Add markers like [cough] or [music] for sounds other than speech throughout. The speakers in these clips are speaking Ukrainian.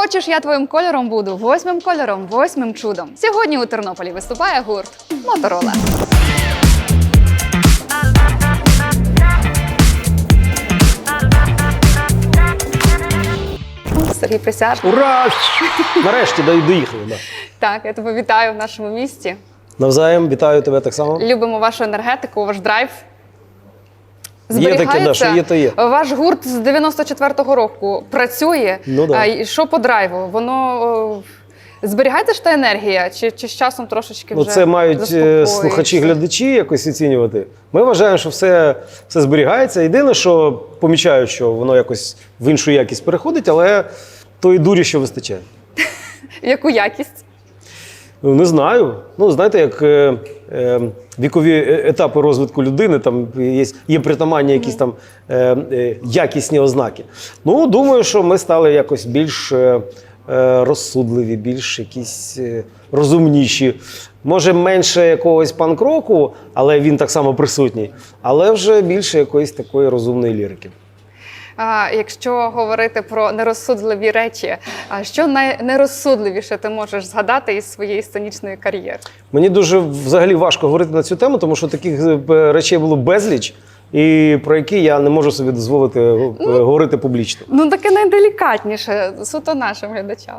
Хочеш, я твоїм кольором буду восьмим кольором, восьмим чудом. Сьогодні у Тернополі виступає гурт Моторола. Сергій Присяж. Ура! Нарешті до- доїхали. Да. Так, я тебе вітаю в нашому місті. Навзаєм, вітаю тебе так само. Любимо вашу енергетику, ваш драйв. Є таке, да, що є, то є. Ваш гурт з 94-го року працює. Ну да. А, що по драйву? Воно зберігається ж та енергія, чи, чи з часом трошечки Ну, це мають е, слухачі-глядачі якось оцінювати. Ми вважаємо, що все, все зберігається. Єдине, що помічаю, що воно якось в іншу якість переходить, але тої дурі, що вистачає. [laughs] Яку якість? Ну, не знаю. Ну, знаєте, як е, вікові е- етапи розвитку людини, там є, є притаманні якісь там е, е, якісні ознаки. Ну, думаю, що ми стали якось більш е, розсудливі, більш якісь розумніші. Може, менше якогось панк-року, але він так само присутній, але вже більше якоїсь такої розумної лірики. Якщо говорити про нерозсудливі речі, а що найнерозсудливіше ти можеш згадати із своєї сценічної кар'єри? Мені дуже взагалі важко говорити на цю тему, тому що таких е, речей було безліч, і про які я не можу собі дозволити е, говорити публічно. Ну таке найделікатніше, суто нашим глядачам.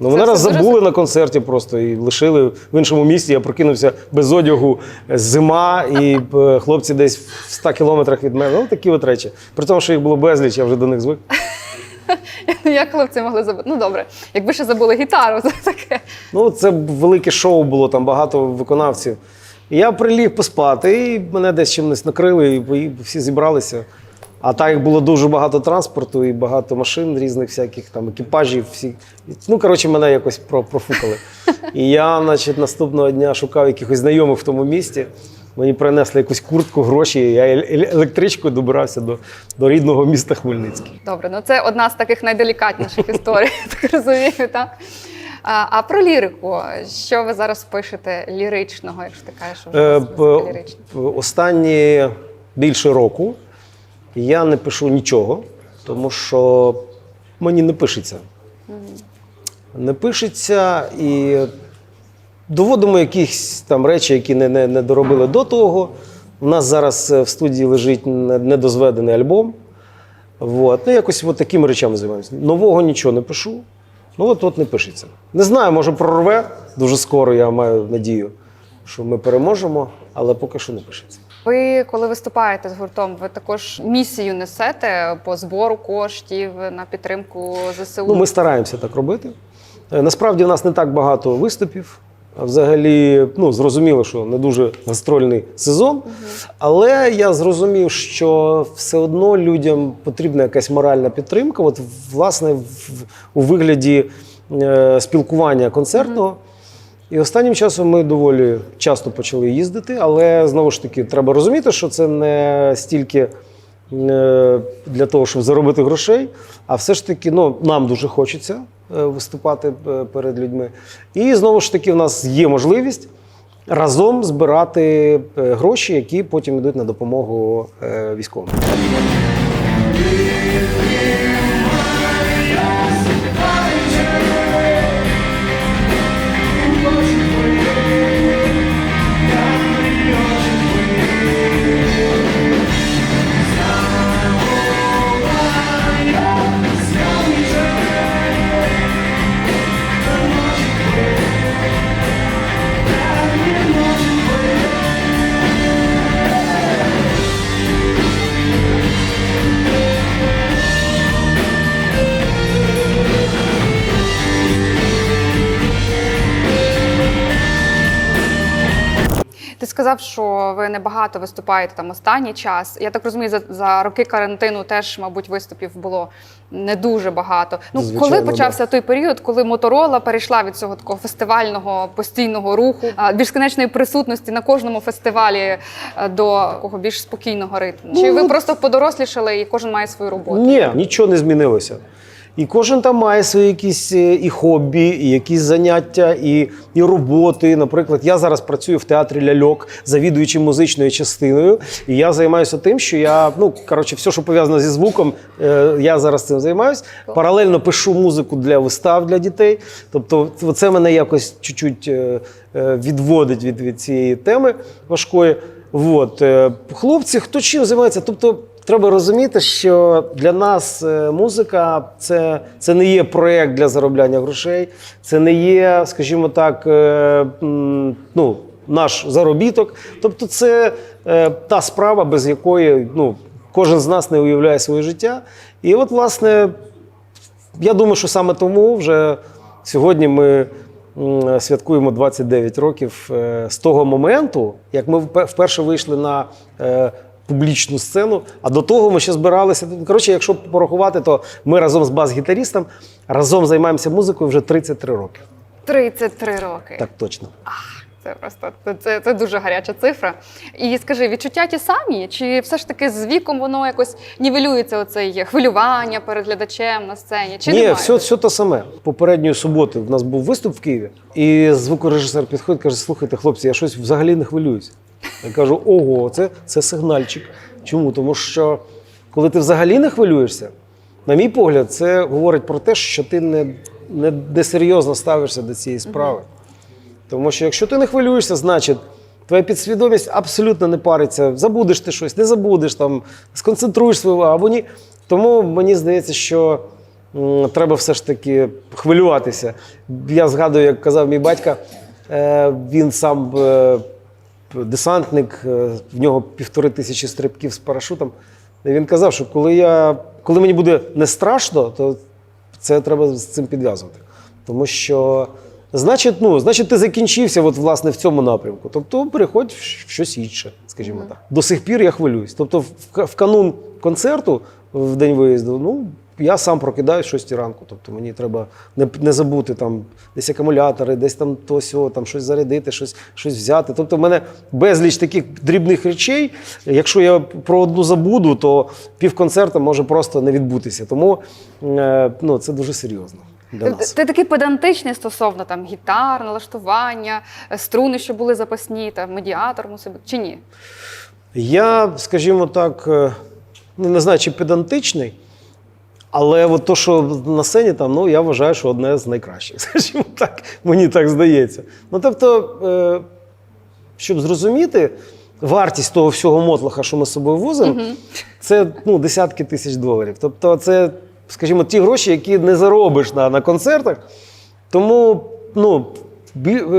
Ну, мене раз все дуже забули на концерті просто і лишили в іншому місті. Я прокинувся без одягу, е, зима, і е, хлопці десь в 100 кілометрах від мене. Ну, такі от речі. При тому, що їх було безліч, я вже до них звик. [laughs] Як хлопці могли забути? Ну добре, якби ще забули гітару, [laughs] це таке. Ну, це велике шоу було, там багато виконавців. Я приліг поспати, і мене десь чимось накрили, і всі зібралися. А так як було дуже багато транспорту і багато машин різних всяких там екіпажів, всі. Ну, коротше, мене якось профукали. І я, значить, наступного дня шукав якихось знайомих в тому місті. Мені принесли якусь куртку, гроші, я електричкою добирався до, до рідного міста Хмельницький. Добре, ну це одна з таких найделікатніших історій, [laughs] так розумію, так? А, а про лірику, що ви зараз пишете ліричного, якщо ти кажеш, що вже Е, лірична? п- Останні більше року я не пишу нічого, тому що мені не пишеться. Не пишеться і доводимо якісь там речі, які не, не, не доробили до того. У нас зараз е, в студії лежить недозведений альбом. Вот. Ну, якось от такими речами займаємося. Нового нічого не пишу. Ну, от от не пишеться. Не знаю, може прорве дуже скоро, я маю надію, що ми переможемо, але поки що не пишеться. Ви, коли виступаєте з гуртом, ви також місію несете по збору коштів на підтримку ЗСУ? Ну, ми стараємося так робити. Е, Насправді, в нас не так багато виступів. Взагалі, ну зрозуміло, що не дуже гастрольний сезон. Але я зрозумів, що все одно людям потрібна якась моральна підтримка. От, власне, в, у вигляді е, спілкування концертного. І останнім часом ми доволі часто почали їздити, але знову ж таки треба розуміти, що це не стільки для того, щоб заробити грошей, а все ж таки ну, нам дуже хочеться е, виступати е, перед людьми. І знову ж таки, в нас є можливість разом збирати е, гроші, які потім йдуть на допомогу е, військовим. Сказав, що ви небагато виступаєте там останній час. Я так розумію, за, за роки карантину теж, мабуть, виступів було не дуже багато. Ну, Звичайно, коли да. почався той період, коли Моторола перейшла від цього такого фестивального постійного руху, а, безкінечної присутності на кожному фестивалі е, до такого більш спокійного ритму? Чи Ну, ви просто подорослішали і кожен має свою роботу? Ні, нічого не змінилося. І кожен там має свої якісь е, і хобі, і якісь заняття, і, і роботи. Наприклад, я зараз працюю в театрі ляльок, завідуючи музичною частиною. І я займаюся тим, що я, ну коротше, все, що пов'язано зі звуком, е, я зараз цим займаюся. Паралельно пишу музику для вистав для дітей. Тобто, це мене якось чуть-чуть е, відводить від, від цієї теми важкої. От. Хлопці, хто чим займається? Тобто, треба розуміти, що для нас е, музика це, це не є проєкт для заробляння грошей, це не є, скажімо так, е, ну, наш заробіток. Тобто, це е, та справа, без якої ну, кожен з нас не уявляє своє життя. І от, власне, я думаю, що саме тому вже сьогодні ми святкуємо 29 років з того моменту, як ми вперше вийшли на публічну сцену. А до того ми ще збиралися. Коротше, якщо порахувати, то ми разом з бас-гітарістом разом займаємося музикою вже 33 роки. 33 роки. Так точно. Це просто це, це, дуже гаряча цифра. І скажи, відчуття ті самі, чи все ж таки з віком воно якось нівелюється оце хвилювання перед глядачем на сцені? Чи Ні, немає? все, все те саме. Попередньої суботи в нас був виступ в Києві, і звукорежисер підходить каже: слухайте, хлопці, я щось взагалі не хвилююся. Я кажу: ого, це, це сигнальчик. Чому? Тому що коли ти взагалі не хвилюєшся, на мій погляд, це говорить про те, що ти не, не, несерйозно ставишся до цієї справи. Тому що якщо ти не хвилюєшся, значить твоя підсвідомість абсолютно не париться. Забудеш ти щось, не забудеш там, сконцентруєш свою увагу або ні. Тому мені здається, що м, треба все ж таки хвилюватися. Я згадую, як казав мій батько, е, він сам е, десантник, е, в нього півтори тисячі стрибків з парашутом. І він казав, що коли, я, коли мені буде не страшно, то це треба з цим підв'язувати. Тому що, значить, ну, значить, ти закінчився от, власне, в цьому напрямку. Тобто переходь в щось інше, скажімо так. До сих пір я хвилююсь. Тобто, в, в канун концерту, в день виїзду, ну, я сам прокидаюсь в 6 ранку. Тобто мені треба не, не забути там десь акумулятори, десь там то сьо, там щось зарядити, щось, щось взяти. Тобто, в мене безліч таких дрібних речей. Якщо я про одну забуду, то півконцерта може просто не відбутися. Тому е, ну, це дуже серйозно для Ти, нас. ти такий педантичний стосовно там гітар, налаштування, е, струни, що були запасні, там медіатор мусив бути, чи ні? Я, скажімо так, е, не знаю, чи педантичний, але от то, що на сцені там, ну, я вважаю, що одне з найкращих. [laughs] Скажімо так, мені так здається. Ну, тобто, е, щоб зрозуміти вартість того всього мотлаха, що ми з собою возимо, це ну, десятки тисяч доларів. Тобто, це, скажімо, ті гроші, які не заробиш на, на концертах. Тому, ну,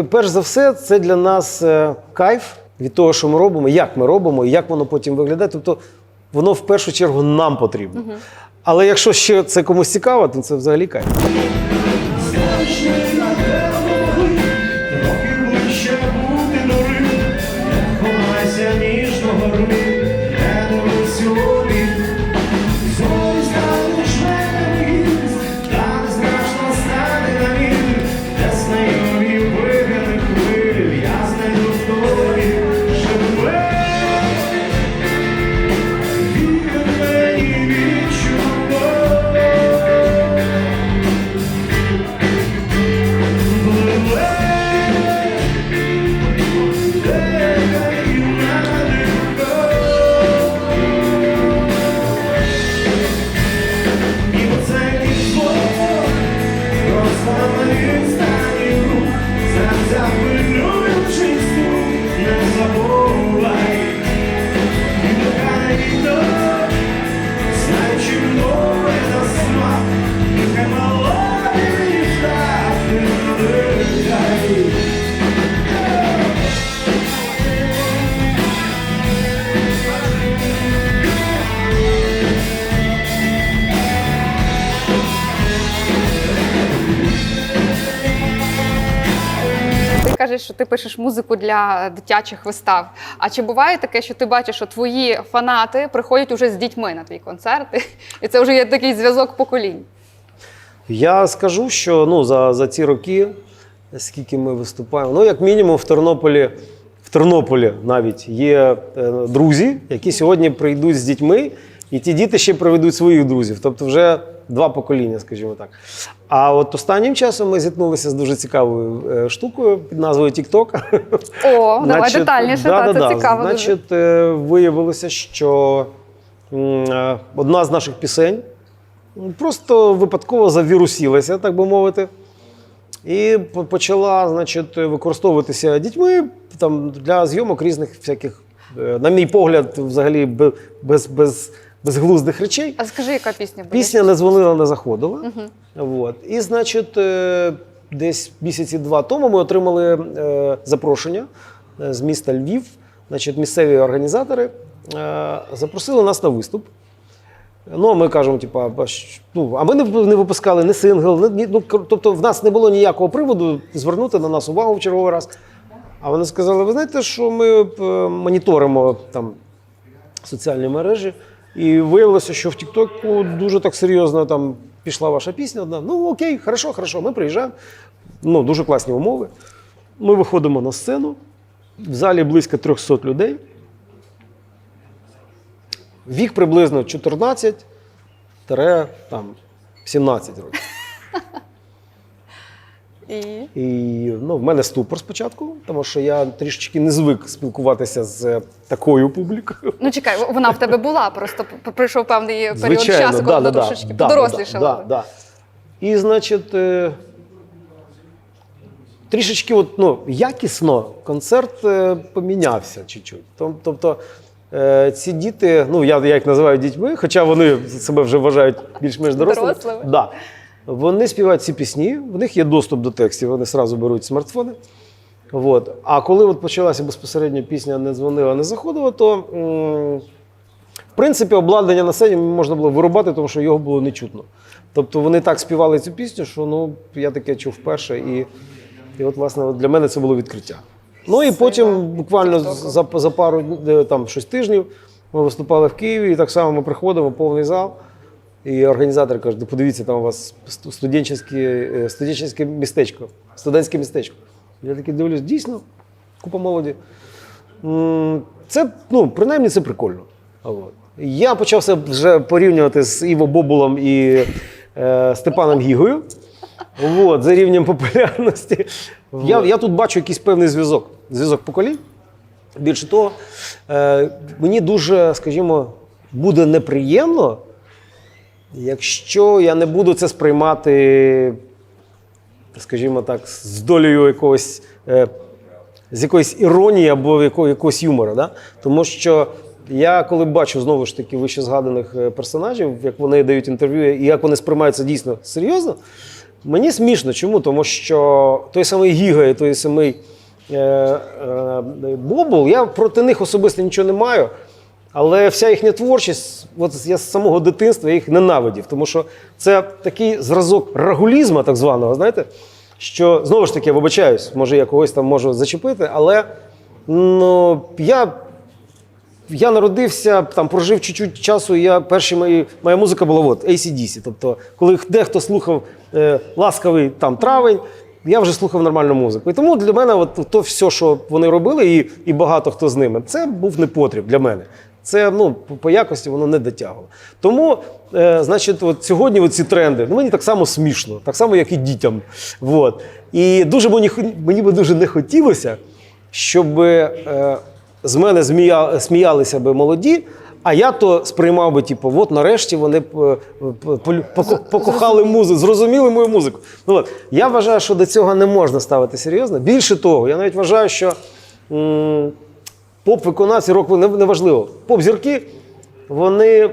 перш за все, це для нас е, кайф від того, що ми робимо, як ми робимо, і як воно потім виглядає. Тобто, воно в першу чергу нам потрібно. Але якщо ще це комусь цікаво, то це взагалі кайф. Кажеш, що ти пишеш музику для дитячих вистав. А чи буває таке, що ти бачиш, що твої фанати приходять уже з дітьми на твої концерти, [laughs] і це вже є такий зв'язок поколінь? Я скажу, що ну, за, за ці роки, скільки ми виступаємо, ну, як мінімум, в Тернополі, в Тернополі навіть є е, друзі, які сьогодні прийдуть з дітьми І ті діти ще приведуть своїх друзів. Тобто вже два покоління, скажімо так. А от останнім часом ми зіткнулися з дуже цікавою е, штукою під назвою TikTok. О, [laughs] давай детальніше, та, це цікаво. Значить, е, виявилося, що е, одна з наших пісень просто випадково завірусілася, так би мовити. І почала, значить, використовуватися дітьми там, для зйомок різних всяких, на мій погляд, взагалі без, без, безглуздих речей. А скажи, яка пісня буде? Пісня не дзвонила, не заходила. От. І, значить, е, десь місяці два тому ми отримали е, запрошення е, з міста Львів. Значить, місцеві організатори запросили нас на виступ. Ну, а ми кажемо, типа, ну, а ми не, не випускали ні сингл, ні, ну, тобто в нас не було ніякого приводу звернути на нас увагу в черговий раз. А вони сказали: ви знаєте, що ми моніторимо там соціальні мережі, і виявилося, що в Тіктоку дуже так серйозно там пішла ваша пісня. Одна. Ну окей, хорошо, хорошо. Ми приїжджаємо. Ну, дуже класні умови. Ми виходимо на сцену. В залі близько 300 людей. Вік приблизно 14 там, 17 років. І... І ну, в мене ступор спочатку, тому що я трішечки не звик спілкуватися з е, такою публікою. Ну чекай, вона в тебе була, просто пройшов певний період Звичайно, часу, коли да, вона да, трошечки да, подорослішала. Да, да, да. І, значить, е, трішечки от, ну, якісно концерт е, помінявся чуть-чуть. Тоб- Тобто ці діти, ну я, я їх називаю дітьми, хоча вони себе вже вважають більш-менш дорослими. Дорослими. Да. Вони співають ці пісні, в них є доступ до текстів, вони одразу беруть смартфони. От. А коли от почалася безпосередньо пісня не дзвонила, не заходила, то в принципі обладнання на сцені можна було вирубати, тому що його було не чутно. Тобто вони так співали цю пісню, що ну, я таке чув вперше. І, і от, власне, для мене це було відкриття. Ну і потім, буквально за, за пару там, щось тижнів, ми виступали в Києві, і так само ми приходимо, повний зал. І організатор каже, «Да подивіться, там у вас сту- студентське, студентське містечко, студентське містечко. Я такий дивлюсь, дійсно, купа молоді. Це, ну, принаймні, це прикольно. Я почався вже порівнювати з Іво Бобулом і е, Степаном Гігою. От, за рівнем популярності. Я, я тут бачу якийсь певний зв'язок. Зв'язок поколінь. Більше того, е, мені дуже, скажімо, буде неприємно, якщо я не буду це сприймати, скажімо так, з долею якогось, е, з якоїсь іронії або якогось юмора. Да? Тому що я коли бачу знову ж таки вище згаданих е, персонажів, як вони дають інтерв'ю і як вони сприймаються дійсно серйозно, мені смішно. Чому? Тому що той самий Гіга і той самий е, е, Бобул, я проти них особисто нічого не маю. Але вся їхня творчість, от я з самого дитинства їх ненавидів, тому що це такий зразок рагулізму, так званого, знаєте, що знову ж таки, вибачаюсь, може я когось там можу зачепити, але ну, я, я народився, там прожив чуть-чуть часу, і я перші мої, моя музика була от, ACDC. Тобто, коли дехто слухав е, ласкавий там травень, я вже слухав нормальну музику. І тому для мене от, то все, що вони робили, і, і багато хто з ними, це був непотріб для мене. Це ну, по- якості воно не дотягувало. Тому, е, значить, от сьогодні ці тренди, ну, мені так само смішно, так само, як і дітям. Вот. І дуже мені, мені би дуже не хотілося, щоб е, з мене змія, сміялися би молоді, а я то сприймав би, типу, от нарешті вони е, по- по- поко- покохали музику, зрозуміли мою музику. Ну, от. Я вважаю, що до цього не можна ставити серйозно. Більше того, я навіть вважаю, що. м, Поп-виконавці, рок не- неважливо. Поп-зірки вони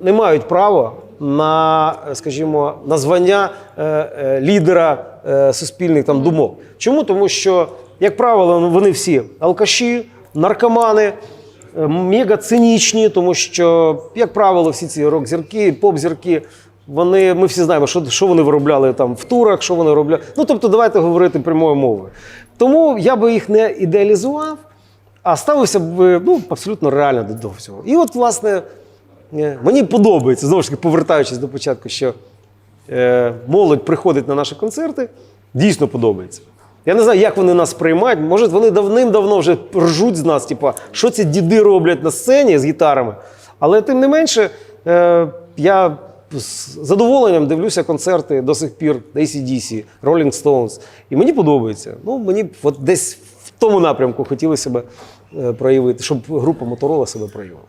не мають права на, скажімо, на звання е, е, лідера е, суспільних там думок. Чому? Тому що, як правило, вони всі алкаші, наркомани, мега цинічні, тому що, як правило, всі ці рок-зірки, поп-зірки. Вони, ми всі знаємо, що, що вони виробляли там в турах, що вони робляли. Ну тобто, давайте говорити прямою мовою. Тому я би їх не ідеалізував, а ставився б ну, абсолютно реально до всього. І от, власне, е, мені подобається, знову ж таки, повертаючись до початку, що е, молодь приходить на наші концерти, дійсно подобається. Я не знаю, як вони нас приймають. Може, вони давним-давно вже ржуть з нас, типа, що ці діди роблять на сцені з гітарами. Але тим не менше, е, я з задоволенням дивлюся концерти до сих пір ACDC, Rolling Stones. І мені подобається. Ну, мені от десь в тому напрямку хотілося б е, проявити, щоб група Моторола себе проявила.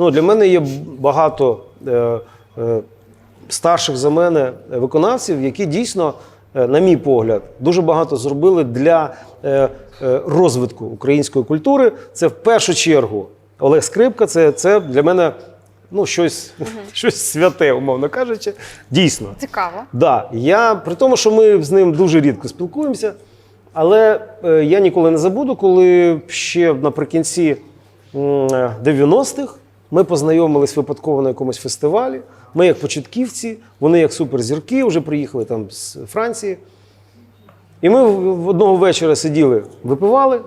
Ну, для мене є багато е, е, старших за мене виконавців, які дійсно, е, на мій погляд, дуже багато зробили для е, е, розвитку української культури. Це в першу чергу Олег Скрипка. Це, це для мене ну, щось, [laughs] щось святе, умовно кажучи. Дійсно. Цікаво. Да, я при тому, що ми з ним дуже рідко спілкуємося, але е, я ніколи не забуду, коли ще наприкінці м, е, 90-х ми познайомились випадково на якомусь фестивалі. Ми як початківці, вони як суперзірки, вже приїхали там з Франції. І ми в- одного вечора сиділи, випивали,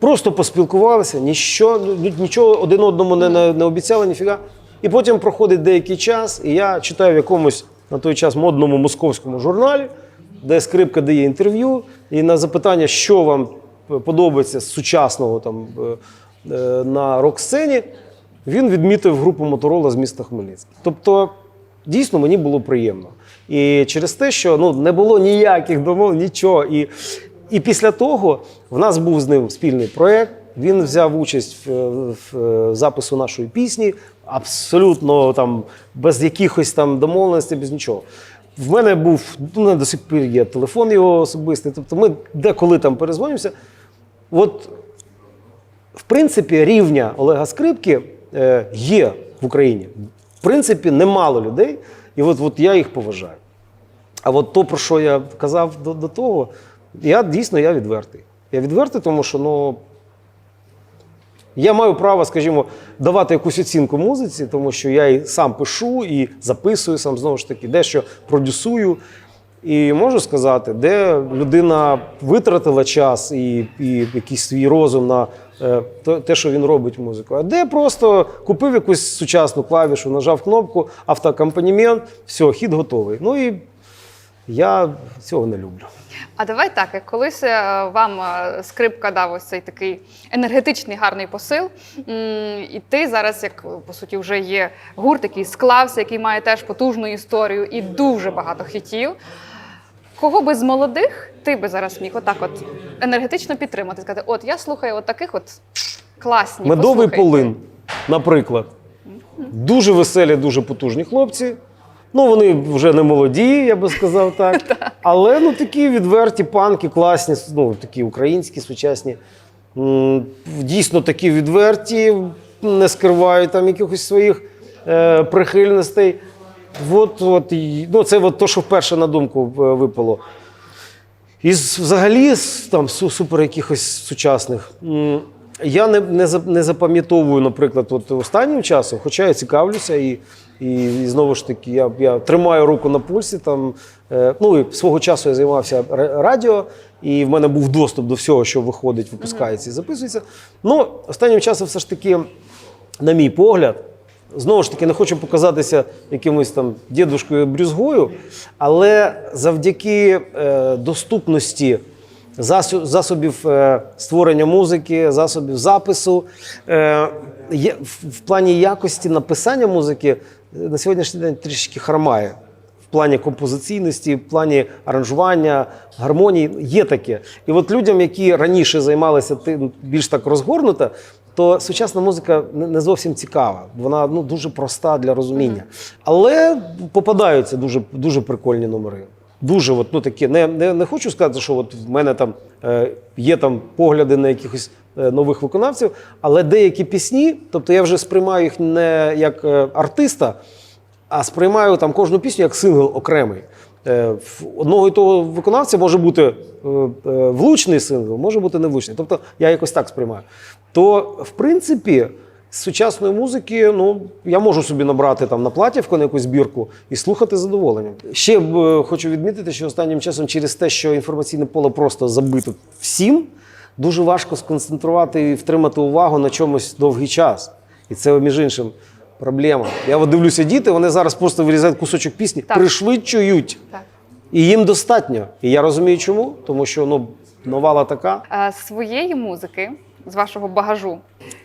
просто поспілкувалися, ніщо, ну, нічого один одному не, не, не обіцяли, ніфіга. І потім проходить деякий час, і я читаю в якомусь на той час модному московському журналі, де скрипка дає інтерв'ю, і на запитання, що вам подобається з сучасного там, е, е, на рок-сцені, він відмітив групу Моторола з міста Хмельницький. Тобто, дійсно мені було приємно. І через те, що ну, не було ніяких домов, нічого. І, і після того в нас був з ним спільний проєкт. Він взяв участь в, в, е, запису нашої пісні, абсолютно там без якихось там домовленостей, без нічого. В мене був ну, до сих пір є телефон його особистий. Тобто ми деколи там перезвонюємося. От в принципі, рівня Олега Скрипки є в Україні. В принципі, немало людей, і от, от я їх поважаю. А от то, про що я казав до, до того, я дійсно я відвертий. Я відвертий, тому що ну, я маю право, скажімо, давати якусь оцінку музиці, тому що я і сам пишу, і записую сам знову ж таки, дещо продюсую. І можу сказати, де людина витратила час і, і якийсь свій розум на е, те- те, що він робить музику, а де просто купив якусь сучасну клавішу, нажав кнопку, автоакомпанемент, все, хід готовий. Ну і я цього не люблю. А давай так, як колись е, вам е, скрипка дав ось цей такий енергетичний гарний посил, і ти зараз, як по суті, вже є гурт, який склався, який має теж потужну історію і дуже багато хітів. Кого би з молодих ти би зараз міг отак от енергетично підтримати? Сказати, от я слухаю от таких от класні. Медовий послухайте». полин, наприклад. Дуже веселі, дуже потужні хлопці. Ну, вони вже не молоді, я би сказав так. [laughs] Але ну, такі відверті панки, класні, ну, такі українські, сучасні. М, Дійсно такі відверті, не скривають там якихось своїх е, прихильностей. От, от, ну, це от то, що вперше на думку е, випало. І взагалі там супер якихось сучасних. Я не, не, не запам'ятовую, наприклад, от останнім часом, хоча я цікавлюся і, і, і знову ж таки, я, я тримаю руку на пульсі. Там, е, ну, і свого часу я займався радіо, і в мене був доступ до всього, що виходить, випускається і записується. Ну, останнім часом все ж таки, на мій погляд, Знову ж таки, не хочу показатися якимось там дідушкою брюзгою, але завдяки е, доступності засобів е, створення музики, засобів запису, е, в, плані якості написання музики е, на сьогоднішній день трішки хромає. В плані композиційності, в плані аранжування, гармонії є таке. І от людям, які раніше займалися тим більш так розгорнуто, то сучасна музика не зовсім цікава. Вона ну, дуже проста для розуміння. Але попадаються дуже, дуже прикольні номери. Дуже от, ну, такі. Не, не, не хочу сказати, що от в мене там е, є там погляди на якихось е, нових виконавців, але деякі пісні, тобто я вже сприймаю їх не як е, артиста, а сприймаю там кожну пісню як сингл окремий. Е, В одного і того виконавця може бути е, е, влучний сингл, може бути невлучний. Тобто я якось так сприймаю. То, в принципі, з сучасної музики, ну я можу собі набрати там на платівку на якусь збірку і слухати з задоволенням. Ще б е, хочу відмітити, що останнім часом через те, що інформаційне поле просто забито всім. дуже важко сконцентрувати і втримати увагу на чомусь довгий час. І це, між іншим, проблема. Я от дивлюся, діти, вони зараз просто вирізають кусочок пісні, Так. пришвидшують. Так. І їм достатньо. І я розумію, чому. Тому що ну, новала така. Е, З своєї музики, з вашого багажу,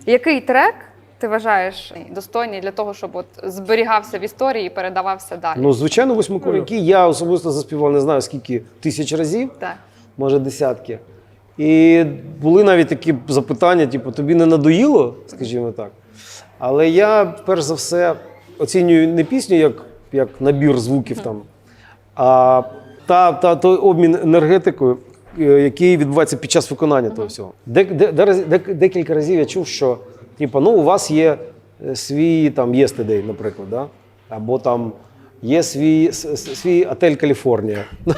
який трек ти вважаєш достойний для того, щоб от зберігався в історії і передавався далі? Ну, звичайно, восьмикульники я особисто заспівав не знаю скільки тисяч разів, Так. може десятки. І були навіть такі запитання, типу, тобі не надоїло, скажімо так. Але я, перш за все, оцінюю не пісню як, як набір звуків там, а та, та, той обмін енергетикою, е, який відбувається під час виконання того всього. Де, де, де, де, декілька разів я чув, що типу, ну, у вас є е, свій там Yesterday, наприклад, да? або там є свій, свій отель Каліфорнія. [laughs]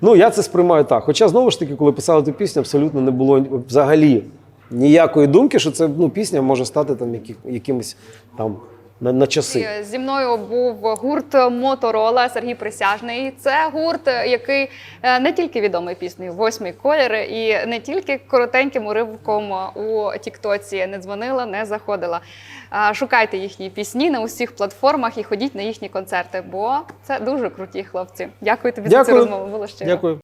Ну, я це сприймаю так. Хоча, знову ж таки, коли писали ту пісню, абсолютно не було взагалі ніякої думки, що це ну, пісня може стати там які, якимось там на, на часи. І Зі мною був гурт Моторола Сергій Присяжний. Це гурт, який е, не тільки відомий піснею Восьмий колір, і не тільки коротеньким уривком у Тіктоці не дзвонила, не заходила. Шукайте їхні пісні на усіх платформах і ходіть на їхні концерти, бо це дуже круті хлопці. Дякую тобі за цю розмову. Було щиро. Дякую.